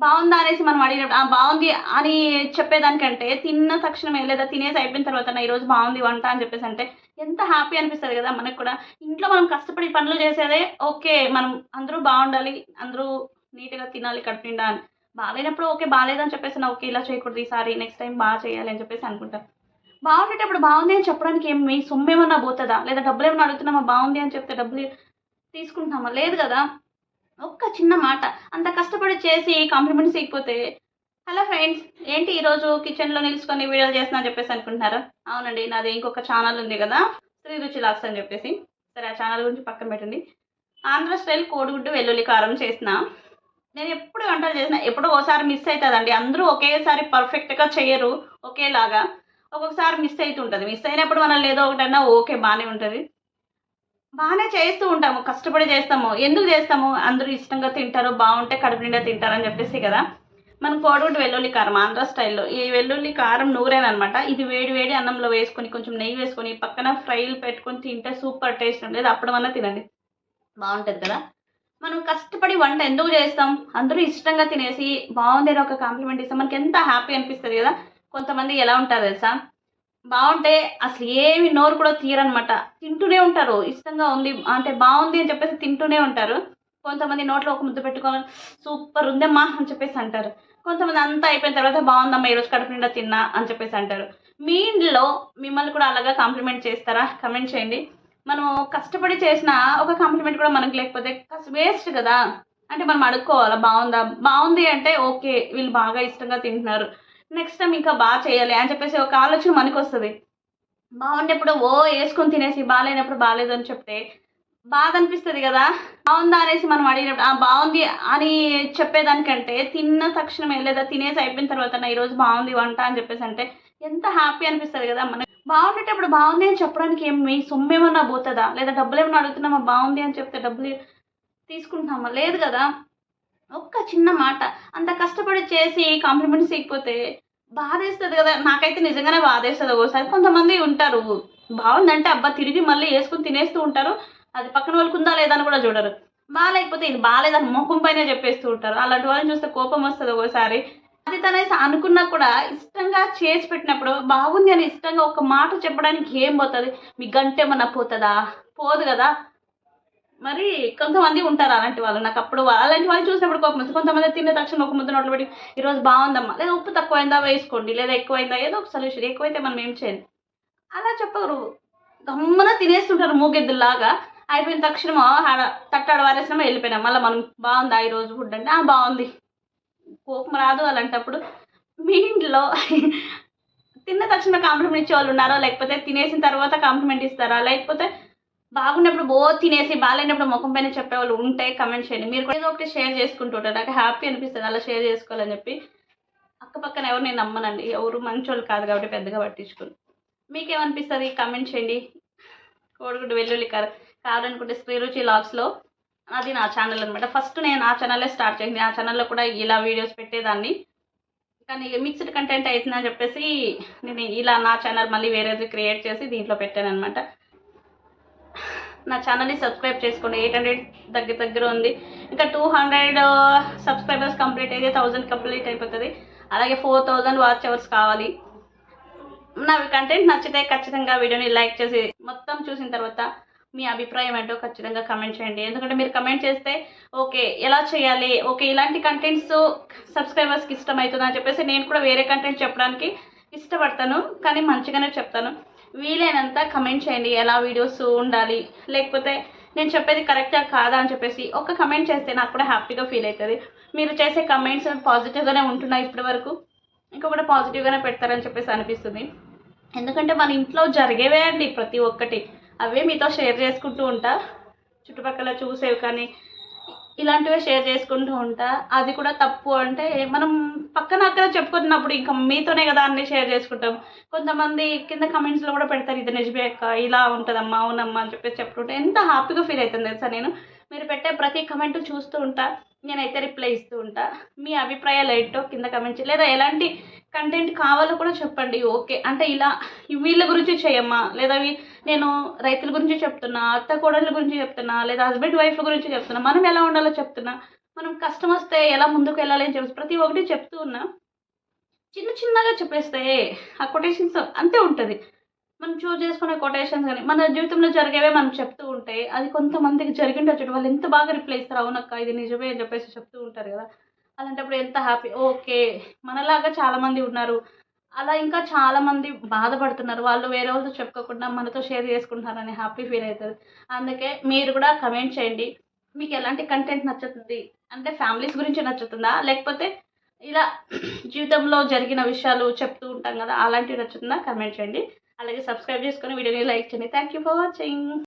బాగుందా అనేసి మనం అడిగినప్పుడు బాగుంది అని చెప్పేదానికంటే తిన్న తక్షణమే లేదా తినేసి అయిపోయిన తర్వాత "నా ఈరోజు బాగుంది వంట అని చెప్పేసి అంటే ఎంత హ్యాపీ అనిపిస్తుంది కదా మనకు కూడా. ఇంట్లో మనం కష్టపడి పనులు చేసేదే ఓకే మనం అందరూ బాగుండాలి అందరూ నీట్గా తినాలి కడుపు నిండా అని. బాగాలేనప్పుడు ఓకే బాగాలేదని చెప్పేసి నా ఓకే ఇలా చేయకూడదు ఈసారి నెక్స్ట్ టైం బాగా చేయాలి అని చెప్పేసి అనుకుంటాను బాగుండేటప్పుడు బాగుంది అని చెప్పడానికి ఏం మీ సొమ్ము ఏమన్నా పోతుందా? లేదా డబ్బులు ఏమన్నా అడుగుతున్నామా? బాగుంది అని చెప్తే డబ్బులు తీసుకుంటున్నామా? లేదు కదా. ఒక్క చిన్న మాట. అంత కష్టపడి చేసి కాంప్లిమెంట్స్ ఇకపోతే హలో ఫ్రెండ్స్ ఏంటి ఈరోజు కిచెన్లో నిలుచుకొని వీడియోలు చేస్తున్నా చెప్పేసి అనుకుంటున్నారా? అవునండి నాది ఇంకొక ఛానల్ ఉంది కదా శ్రీ రుచి లాక్స్ అని చెప్పేసి. సరే ఆ ఛానల్ గురించి పక్కన పెట్టండి. ఆంధ్ర స్టైల్ కోడిగుడ్డు వెల్లుల్లి కారం చేసిన. నేను ఎప్పుడు వంటలు చేసిన ఎప్పుడో ఒకసారి మిస్ అవుతుందండి. అందరూ ఒకేసారి పర్ఫెక్ట్గా చేయరు ఒకేలాగా. ఒక్కొక్కసారి మిస్ అవుతుంటుంది. మిస్ అయినప్పుడు మనం లేదో ఒకటన్నా ఓకే బాగానే ఉంటుంది. బాగానే చేస్తూ ఉంటాము కష్టపడి చేస్తాము. ఎందుకు చేస్తాము? అందరూ ఇష్టంగా తింటారు బాగుంటే కడుపు నిండా తింటారు అని చెప్పేసి కదా. మనం కోడిగుడ్డు వెల్లుల్లి కారం ఆంధ్ర స్టైల్లో ఈ వెల్లుల్లి కారం నూరేనమాట ఇది వేడి వేడి అన్నంలో వేసుకొని కొంచెం నెయ్యి వేసుకొని పక్కన ఫ్రైలు పెట్టుకొని తింటే సూపర్ టేస్ట్ ఉండేది. అప్పుడమన్నా తినండి. బాగుంటుంది కదా. మనం కష్టపడి వంట ఎందుకు చేస్తాం? అందరూ ఇష్టంగా తినేసి బాగుంది అని ఒక కాంప్లిమెంట్ ఇస్తాం మనకి ఎంత హ్యాపీ అనిపిస్తుంది కదా. కొంతమంది ఎలా ఉంటారు తెలుసా? బాగుంటే అసలు ఏమి నోరు కూడా తీయరనమాట తింటూనే ఉంటారు ఇష్టంగా ఉంది అంటే బాగుంది అని చెప్పేసి తింటూనే ఉంటారు. కొంతమంది నోట్లో ఒక ముద్ద పెట్టుకోవాలి సూపర్ ఉందమ్మా అని చెప్పేసి అంటారు. కొంతమంది అంతా అయిపోయిన తర్వాత బాగుందమ్మా ఈరోజు కడుపు నిండా తిన్నా అని చెప్పేసి అంటారు. మీ ఇంట్లో మిమ్మల్ని కూడా అలాగా కాంప్లిమెంట్ చేస్తారా? కమెంట్ చేయండి. మనం కష్టపడి చేసిన ఒక కాంప్లిమెంట్ కూడా మనకు లేకపోతే వేస్ట్ కదా. అంటే మనం అడుక్కోవాలా బాగుందా? బాగుంది అంటే ఓకే వీళ్ళు బాగా ఇష్టంగా తింటున్నారు. నెక్స్ట్ టైం ఇంకా బాగా చేయాలి అని చెప్పేసి ఒక ఆలోచన మనకు వస్తుంది బాగున్నప్పుడు ఓ వేసుకొని తినేసి బాగాలేనప్పుడు బాగాలేదు అని చెప్తే బాధ అనిపిస్తుంది కదా. బాగుందా అనేసి మనం అడిగినప్పుడు ఆ బాగుంది అని చెప్పేదానికంటే తిన్న తక్షణమే లేదా తినేసి అయిపోయిన తర్వాత "నా ఈరోజు బాగుంది వంట అని చెప్పేసి అంటే ఎంత హ్యాపీ అనిపిస్తుంది కదా మనకి. బాగుండేటప్పుడు బాగుంది అని చెప్పడానికి ఏమి సొమ్ము ఏమన్నా పోతుందా? లేదా డబ్బులు ఏమన్నా అడుగుతున్నామా? బాగుంది అని చెప్తే డబ్బులు తీసుకుంటున్నామా లేదు కదా. ఒక్క చిన్న మాట. అంత కష్టపడి చేసి కాంప్లిమెంట్స్ ఇకపోతే బాధేస్తుంది కదా. నాకైతే నిజంగానే బాధేస్తుంది ఒకసారి కొంతమంది ఉంటారు. బాగుందంటే అబ్బా తిరిగి మళ్ళీ వేసుకుని తినేస్తూ ఉంటారు. అది పక్కన వాళ్ళకు ఉందా లేదా అని కూడా చూడరు. బాగాలేకపోతే ఇది బాగాలేదని ముఖం పైన చెప్పేస్తూ ఉంటారు. అలాంటి వాళ్ళని చూస్తే కోపం వస్తుంది ఒకసారి అది తనేసి అనుకున్నా కూడా ఇష్టంగా చేసి పెట్టినప్పుడు బాగుంది అని ఇష్టంగా ఒక మాట చెప్పడానికి ఏం పోతుంది? మీ గంట ఏమన్నా పోతుందా? పోదు కదా. మరి కొంతమంది ఉంటారు అలాంటి వాళ్ళు. నాకు అప్పుడు అలాంటి వాళ్ళు చూసినప్పుడు ఒక వస్తుంది. కొంతమంది తిన్న తక్షణ ఒక ముద్ద నోట్లు పెట్టి ఈరోజు బాగుందమ్మా. లేదా ఉప్పు తక్కువైందా? వేసుకోండి. లేదా ఎక్కువైందా? ఏదో ఒక సొల్యూషన్ ఎక్కువైతే మనం ఏం చేయాలి. అలా చెప్పరు. గమ్మున తినేస్తుంటారు మూగెద్దులాగా అయిపోయిన తక్షణం ఆడ తట్టాడు వారేసినామో వెళ్ళిపోయినాం. మళ్ళీ మనం బాగుందా ఈరోజు ఫుడ్? అంటే "ఆ, బాగుంది. కోపం రాదు అలాంటప్పుడు. మీ ఇంట్లో తిన్న తక్షణ కాంప్లిమెంట్ ఇచ్చే వాళ్ళు ఉన్నారా? లేకపోతే తినేసిన తర్వాత కాంప్లిమెంట్ ఇస్తారా? లేకపోతే బాగున్నప్పుడు బో తినేసి బాగాలేనప్పుడు ముఖం పైన చెప్పేవాళ్ళు ఉంటే కమెంట్ చేయండి. మీరు కూడా ఏదో ఒకటి షేర్ చేసుకుంటూ ఉంటారు నాకు హ్యాపీ అనిపిస్తుంది అలా షేర్ చేసుకోవాలని చెప్పి. అక్కపక్కన ఎవరు నేను నమ్మనండి. ఎవరు మంచోళ్ళు కాదు కాబట్టి పెద్దగా పట్టించుకోను. మీకేమనిపిస్తుంది? కమెంట్ చేయండి. కోడిగుడ్డు వెల్లుల్లి కార కావాలనుకుంటే శ్రీరుచి లాగ్స్లో అది నా ఛానల్ అనమాట ఫస్ట్ నేను ఆ ఛానలే స్టార్ట్ చేసింది. ఆ ఛానల్లో కూడా ఇలా వీడియోస్ పెట్టేదాన్ని. కానీ మిక్స్డ్ కంటెంట్ అవుతుందని చెప్పేసి నేను ఇలా నా ఛానల్ మళ్ళీ వేరేది క్రియేట్ చేసి దీంట్లో పెట్టాను అనమాట నా ఛానల్ని సబ్స్క్రైబ్ చేసుకోండి. ఎయిట్ హండ్రెడ్ దగ్గర దగ్గర ఉంది. ఇంకా టూ హండ్రెడ్ సబ్స్క్రైబర్స్ కంప్లీట్ అయితే థౌజండ్ కంప్లీట్ అయిపోతుంది. అలాగే ఫోర్ థౌజండ్ వాచ్ అవర్స్ కావాలి. నా కంటెంట్ నచ్చితే ఖచ్చితంగా వీడియోని లైక్ చేసి మొత్తం చూసిన తర్వాత మీ అభిప్రాయం ఏంటో ఖచ్చితంగా కమెంట్ చేయండి. ఎందుకంటే మీరు కమెంట్ చేస్తే ఓకే ఎలా చేయాలి? ఓకే ఇలాంటి కంటెంట్స్ సబ్స్క్రైబర్స్కి ఇష్టమవుతుంది అని చెప్పేసి నేను కూడా వేరే కంటెంట్ చెప్పడానికి ఇష్టపడతాను. కానీ మంచిగానే చెప్తాను. వీలైనంత కమెంట్ చేయండి. ఎలా వీడియోస్ ఉండాలి? లేకపోతే నేను చెప్పేది కరెక్టా కాదా అని చెప్పేసి ఒక కమెంట్ చేస్తే నాకు కూడా హ్యాపీగా ఫీల్ అవుతుంది మీరు చేసే కమెంట్స్ పాజిటివ్గానే ఉంటున్నాయి ఇప్పటి వరకు. కూడా పాజిటివ్గానే పెడతారని చెప్పేసి అనిపిస్తుంది. ఎందుకంటే మన ఇంట్లో జరిగేవే అండి ప్రతి ఒక్కటి. అవే మీతో షేర్ చేసుకుంటూ ఉంటా. చుట్టుపక్కల చూసేవి కానీ ఇలాంటివే షేర్ చేసుకుంటూ ఉంటా. అది కూడా తప్పు అంటే మనం పక్కన అక్కడ చెప్పుకుంటున్నప్పుడు ఇంకా మీతోనే కదా అన్ని షేర్ చేసుకుంటాం. కొంతమంది కింద కమెంట్స్లో కూడా పెడతారు ఇది నిజమే అక్క ఇలా ఉంటుందమ్మా అవునమ్మా అని చెప్పేసి చెప్తుంటే ఎంత హ్యాపీగా ఫీల్ అవుతుంది తెలుసా నేను? మీరు పెట్టే ప్రతి కమెంట్ చూస్తూ ఉంటా. నేనైతే రిప్లై ఇస్తూ ఉంటా. మీ అభిప్రాయాలు ఏంటో కింద కమెంట్ లేదా ఎలాంటి కంటెంట్ కావాలో కూడా చెప్పండి ఓకే. అంటే ఇలా వీళ్ళ గురించి చేయమ్మా లేదా నేను రైతుల గురించి చెప్తున్నా అత్త కోడళ్ళ గురించి చెప్తున్నా లేదా హస్బెండ్ వైఫ్ గురించి చెప్తున్నా మనం ఎలా ఉండాలో చెప్తున్నా మనం కష్టం వస్తే ఎలా ముందుకు వెళ్ళాలి అని చెప్పి ప్రతి ఒక్కటి చెప్తూ ఉన్నా చిన్న చిన్నగా చెప్పేస్తే ఆ కొటేషన్స్ అంతే ఉంటుంది. మనం చూస్ చేసుకునే కొటేషన్స్ కానీ మన జీవితంలో జరిగేవే మనం చెప్తూ ఉంటే అది కొంతమందికి జరిగిండొచ్చు వాళ్ళు ఎంత బాగా రిప్లై ఇస్తారు అవునక్క ఇది నిజమే అని చెప్పేసి చెప్తూ ఉంటారు కదా. అలాంటప్పుడు ఎంత హ్యాపీ ఓకే మనలాగా చాలామంది ఉన్నారు. అలా ఇంకా చాలామంది బాధపడుతున్నారు. వాళ్ళు వేరే వాళ్ళతో చెప్పుకోకుండా మనతో షేర్ చేసుకుంటున్నారని హ్యాపీ ఫీల్ అవుతుంది. అందుకే మీరు కూడా కమెంట్ చేయండి. మీకు ఎలాంటి కంటెంట్ నచ్చుతుంది? అంటే ఫ్యామిలీస్ గురించి నచ్చుతుందా? లేకపోతే ఇలా జీవితంలో జరిగిన విషయాలు చెప్తూ ఉంటాం కదా అలాంటివి నచ్చుతుందా? కమెంట్ చేయండి. అలాగే సబ్స్క్రైబ్ చేసుకొని వీడియోని లైక్ చేయండి. Thank you for watching